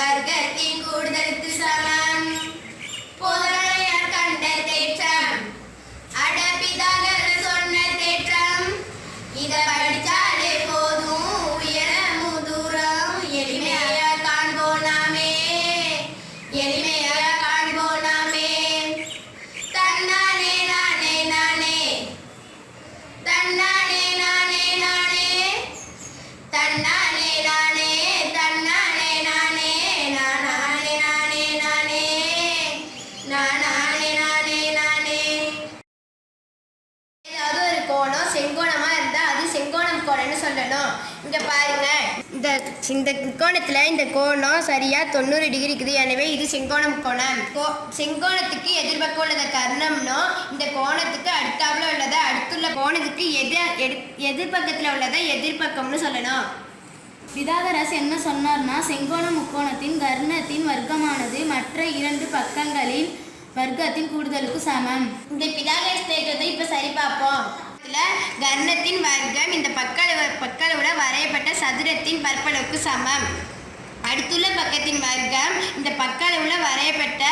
வர்க்கத்தின் கூடுதலுக்கு சமம். பொதுமையார் கண்ட தேற்றம். அடப்பிதாக சொன்ன தேற்றம். இத படிச்சாலே போதும். உயர முதுரம் எளிமையாக காண்போனாமே எளிமை கோணம்னு சொல்லணும். இங்க பாருங்க. இந்த இந்த கோணத்துல இந்த கோணம் சரியா தொண்ணூறு டிகிரி இருக்குது. எனவே இது செங்கோணம் கோணம். கோ- செங்கோணத்துக்கு எதிர்பக்கம் உள்ளத கர்ணம்னோ இந்த கோணத்துக்கு அடுத்தாப்புல உள்ளத அடுத்துள்ள கோணத்துக்கு எதிர் எதிர்பக்கத்துல உள்ளதை எதிர்பக்கம்னு சொல்லணும். பிதாகரஸ் என்ன சொன்னார்னா செங்கோண முக்கோணத்தின் கர்ணத்தின் வர்க்கமானது மற்ற இரண்டு பக்கங்களின் வர்க்கத்தின் கூடுதலுக்கு சமம். இந்த பிதாகரஸ் தேற்றத்தை இப்ப சரி பார்ப்போம். கர்ணத்தின் வர்க்கம் இந்த பக்களவு பக்களவுல வரையப்பட்ட சதுரத்தின் பரப்பளவுக்கு சமம். அடுத்துள்ள பக்கத்தின் வர்க்கம் இந்த பக்களவுல வரையப்பட்ட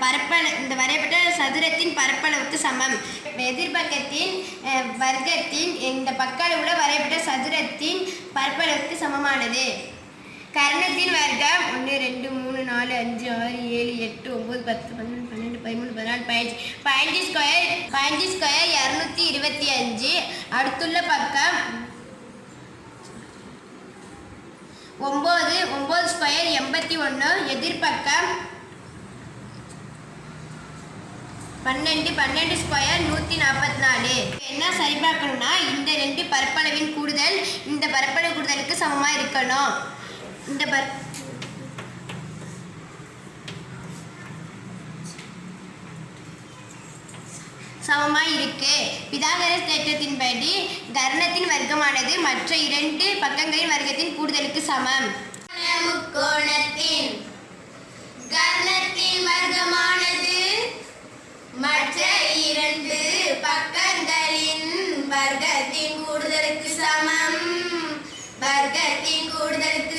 பரப்பள இந்த வரையப்பட்ட சதுரத்தின் பரப்பளவுக்கு சமம். எதிர்பக்கத்தின் வர்க்கத்தின் இந்த பக்க அளவில் வரையப்பட்ட சதுரத்தின் பரப்பளவுக்கு சமமானது. கர்ணத்தின் வர்க்கம் ஒன்று ரெண்டு மூணு நாலு அஞ்சு ஆறு ஏழு எட்டு ஒம்பது பத்து பன்னெண்டு பன்னெண்டு பதிமூணு பதினாலு பதினஞ்சு பதினஞ்சு ஸ்கொயர் பதினஞ்சு ஸ்கொயர் இரநூத்தி இருபத்தி அஞ்சு. அடுத்துள்ள பக்கம் ஒம்பது ஒம்பது ஸ்கொயர் எண்பத்தி ஒன்று எதிர்பக்கம் பன்னெண்டு பன்னெண்டு ஸ்கொயர் நூற்றி நாற்பத்தி நாலு. என்ன சரி பார்க்கணும்னா இந்த ரெண்டு பரப்பளவின் கூடுதல் இந்த பரப்பளவு கூடுதலுக்கு சமமாக இருக்கணும். இந்த பர் சமமாக இருக்கு. பிதாகரஸ் தேற்றத்தின்படி வர்க்கமானது மற்ற இரண்டு பக்கங்களின் வர்க்கத்தின் கூடுதலுக்கு சமம். முக்கோணத்தின் கர்ணத்தின் வர்க்கமானது மற்ற இரண்டு பக்கங்களின் வர்க்கத்தின் கூடுதலுக்கு சமம். வர்க்கத்தின் கூடுதலுக்கு